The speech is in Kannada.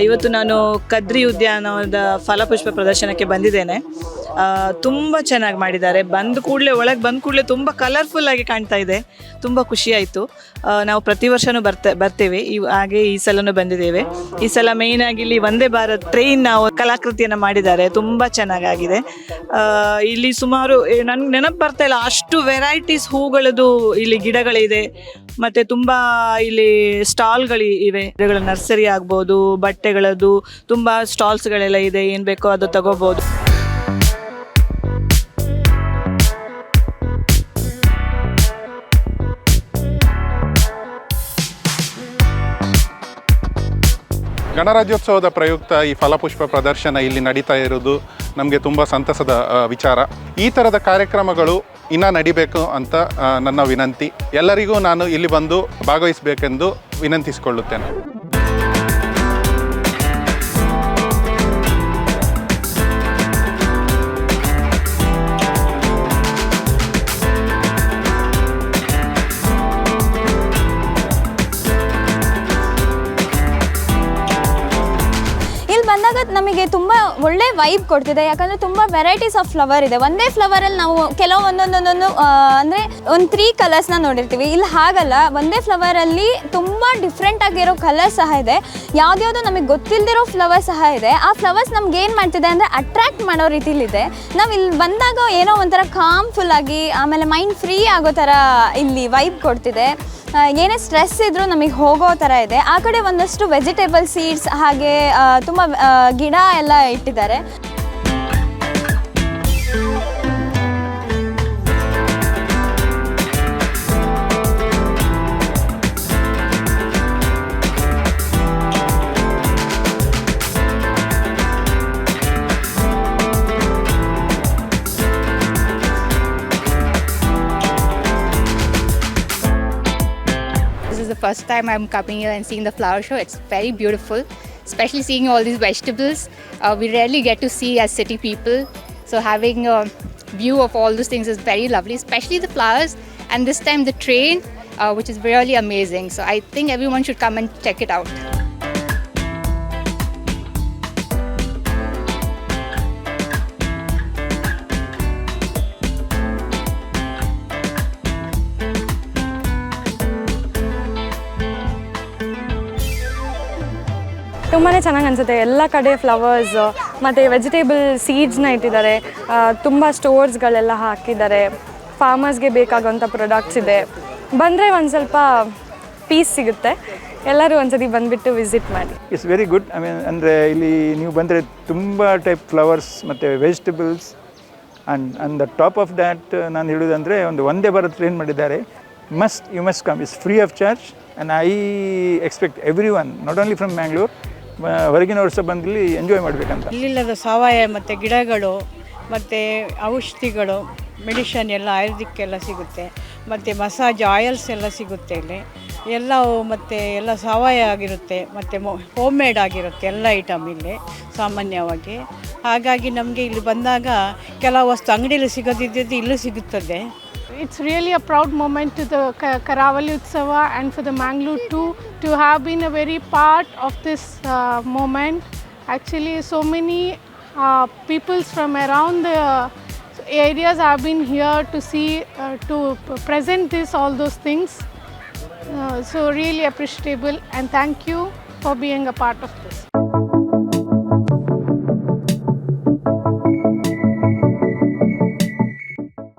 ಇವತ್ತು ನಾನು ಕದ್ರಿ ಉದ್ಯಾನವನದ ಫಲಪುಷ್ಪ ಪ್ರದರ್ಶನಕ್ಕೆ ಬಂದಿದ್ದೇನೆ. ತುಂಬ ಚೆನ್ನಾಗಿ ಮಾಡಿದ್ದಾರೆ. ಬಂದ ಕೂಡಲೇ, ಒಳಗೆ ಬಂದ ಕೂಡಲೇ ತುಂಬ ಕಲರ್ಫುಲ್ ಆಗಿ ಕಾಣ್ತಾ ಇದೆ. ತುಂಬ ಖುಷಿಯಾಯಿತು. ನಾವು ಪ್ರತಿ ವರ್ಷವೂ ಬರ್ತಾ, ಬರ್ತೇವೆ. ಈ, ಹಾಗೆ ಈ ಸಲನೂ ಬಂದಿದ್ದೇವೆ. ಈ ಸಲ ಮೇಯ್ನ್ ಆಗಿ ಇಲ್ಲಿ ವಂದೇ ಭಾರತ್ ಟ್ರೈನ್ ನಾವು ಕಲಾಕೃತಿಯನ್ನು ಮಾಡಿದ್ದಾರೆ. ತುಂಬ ಚೆನ್ನಾಗಾಗಿದೆ. ಇಲ್ಲಿ ಸುಮಾರು ನನ್ಗೆ ನೆನಪು ಬರ್ತಾ ಇಲ್ಲ. ಅಷ್ಟು ವೆರೈಟೀಸ್ ಹೂಗಳದ್ದು ಇಲ್ಲಿ ಗಿಡಗಳಿದೆ. ಮತ್ತೆ ತುಂಬಾ ಇಲ್ಲಿ ಸ್ಟಾಲ್ಗಳು ಇವೆ. ನರ್ಸರಿ ಆಗ್ಬೋದು, ಬಟ್ಟೆಗಳದ್ದು, ತುಂಬಾ ಸ್ಟಾಲ್ಸ್ಗಳೆಲ್ಲ ಇದೆ. ಏನ್ ಬೇಕೋ ಅದು ತಗೋಬಹುದು ಗಣರಾಜ್ಯೋತ್ಸವದ ಪ್ರಯುಕ್ತ ಈ ಫಲಪುಷ್ಪ ಪ್ರದರ್ಶನ ಇಲ್ಲಿ ನಡೀತಾ ಇರೋದು ನಮಗೆ ತುಂಬ ಸಂತಸದ ವಿಚಾರ. ಈ ಥರದ ಕಾರ್ಯಕ್ರಮಗಳು ಇನ್ನೂ ನಡಿಬೇಕು ಅಂತ ನನ್ನ ವಿನಂತಿ. ಎಲ್ಲರಿಗೂ ನಾನು ಇಲ್ಲಿ ಬಂದು ಭಾಗವಹಿಸಬೇಕೆಂದು ವಿನಂತಿಸಿಕೊಳ್ಳುತ್ತೇನೆ. ನಮಗೆ ತುಂಬ ಒಳ್ಳೆ ವೈಬ್ ಕೊಡ್ತಿದೆ. ಯಾಕಂದರೆ ತುಂಬ ವೆರೈಟೀಸ್ ಆಫ್ ಫ್ಲವರ್ ಇದೆ. ಒಂದೇ ಫ್ಲವರಲ್ಲಿ ನಾವು ಕೆಲವು ಒಂದೊಂದೊಂದೊಂದು ಅಂದರೆ ಒಂದು ತ್ರೀ ಕಲರ್ಸ್ನ ನೋಡಿರ್ತೀವಿ. ಇಲ್ಲಿ ಹಾಗಲ್ಲ. ಒಂದೇ ಫ್ಲವರಲ್ಲಿ ತುಂಬ ಡಿಫ್ರೆಂಟ್ ಆಗಿರೋ ಕಲರ್ ಸಹ ಇದೆ. ಯಾವ್ದ್ಯಾವ್ದು ನಮಗೆ ಗೊತ್ತಿಲ್ಲದಿರೋ ಫ್ಲವರ್ ಸಹ ಇದೆ. ಆ ಫ್ಲವರ್ಸ್ ನಮ್ಗೆ ಏನು ಮಾಡ್ತಿದೆ ಅಂದರೆ ಅಟ್ರಾಕ್ಟ್ ಮಾಡೋ ರೀತಿಲಿದೆ. ನಾವು ಇಲ್ಲಿ ಬಂದಾಗ ಏನೋ ಒಂಥರ ಕಾಮ್ಫುಲ್ ಆಗಿ, ಆಮೇಲೆ ಮೈಂಡ್ ಫ್ರೀ ಆಗೋ ಥರ ಇಲ್ಲಿ ವೈಬ್ ಕೊಡ್ತಿದೆ. ಏನೇ ಸ್ಟ್ರೆಸ್ ಇದ್ದರೂ ನಮಗೆ ಹೋಗೋ ಥರ ಇದೆ. ಆ ಕಡೆ ಒಂದಷ್ಟು ವೆಜಿಟೇಬಲ್ ಸೀಡ್ಸ್ ಹಾಗೆ ತುಂಬ ಗಿಡ ಎಲ್ಲ ಇಟ್ಟಿದ್ದಾರೆ. First time I'm coming here and seeing the flower show. It's very beautiful, especially seeing all these vegetables. Uh, we rarely get to see as city people. So having a view of all those things is very lovely, especially the flowers. And this time the train, uh, which is really amazing. So I think everyone should come and check it out. ತುಂಬಾ ಚೆನ್ನಾಗಿ ಅನಿಸುತ್ತೆ. ಎಲ್ಲ ಕಡೆ ಫ್ಲವರ್ಸ್ ಮತ್ತು ವೆಜಿಟೇಬಲ್ ಸೀಡ್ಸ್ನ ಇಟ್ಟಿದ್ದಾರೆ. ತುಂಬ ಸ್ಟೋರ್ಸ್ಗಳೆಲ್ಲ ಹಾಕಿದ್ದಾರೆ. ಫಾರ್ಮರ್ಸ್ಗೆ ಬೇಕಾಗುವಂಥ ಪ್ರಾಡಕ್ಟ್ಸ್ ಇದೆ. ಬಂದರೆ ಒಂದು ಸ್ವಲ್ಪ ಪೀಸ್ ಸಿಗುತ್ತೆ. ಎಲ್ಲರೂ ಒಂದ್ಸತಿ ಬಂದುಬಿಟ್ಟು ವಿಸಿಟ್ ಮಾಡಿ. It's very good I mean ಅಂದರೆ ಇಲ್ಲಿ ನೀವು ಬಂದರೆ ತುಂಬ ಟೈಪ್ ಫ್ಲವರ್ಸ್ ಮತ್ತು vegetables and on the top of that ನಾನು ಹೇಳೋದಂದರೆ ಒಂದು ಒಂದೇ ಭಾರತ್ ಟ್ರೈನ್ ಮಾಡಿದ್ದಾರೆ? Must you must come is free of charge and I expect everyone not only from Bangalore ಹೊರಗಿನವರು ಸಹ ಬಂದು ಇಲ್ಲಿ ಎಂಜಾಯ್ ಮಾಡಬೇಕಂತ. ಇಲ್ಲಿಲ್ಲದ ಸಾವಯವ ಮತ್ತು ಗಿಡಗಳು ಮತ್ತು ಔಷಧಿಗಳು ಮೆಡಿಷನ್ ಎಲ್ಲ ಆಯುರ್ವೇದಿಕ್ಕೆಲ್ಲ ಸಿಗುತ್ತೆ. ಮತ್ತು ಮಸಾಜ್ ಆಯಿಲ್ಸ್ ಎಲ್ಲ ಸಿಗುತ್ತೆ ಇಲ್ಲಿ. ಎಲ್ಲವೂ ಮತ್ತು ಎಲ್ಲ ಸಾವಯವ ಆಗಿರುತ್ತೆ ಮತ್ತು ಹೋಮ್ ಮೇಡ್ ಆಗಿರುತ್ತೆ ಎಲ್ಲ ಐಟಮ್ ಇಲ್ಲಿ ಸಾಮಾನ್ಯವಾಗಿ. ಹಾಗಾಗಿ ನಮಗೆ ಇಲ್ಲಿ ಬಂದಾಗ ಕೆಲವು ವಸ್ತು ಅಂಗಡಿಯಲ್ಲಿ ಸಿಗದಿದ್ದದ್ದು ಇಲ್ಲೂ ಸಿಗುತ್ತದೆ. It's really a proud moment to the Karavali Utsava and for the Mangalore too. To have been a very part of this uh, moment. Actually, so many uh, peoples from around the areas have been here to see, uh, to present this, all those things. Uh, so really appreciable and thank you for being a part of this.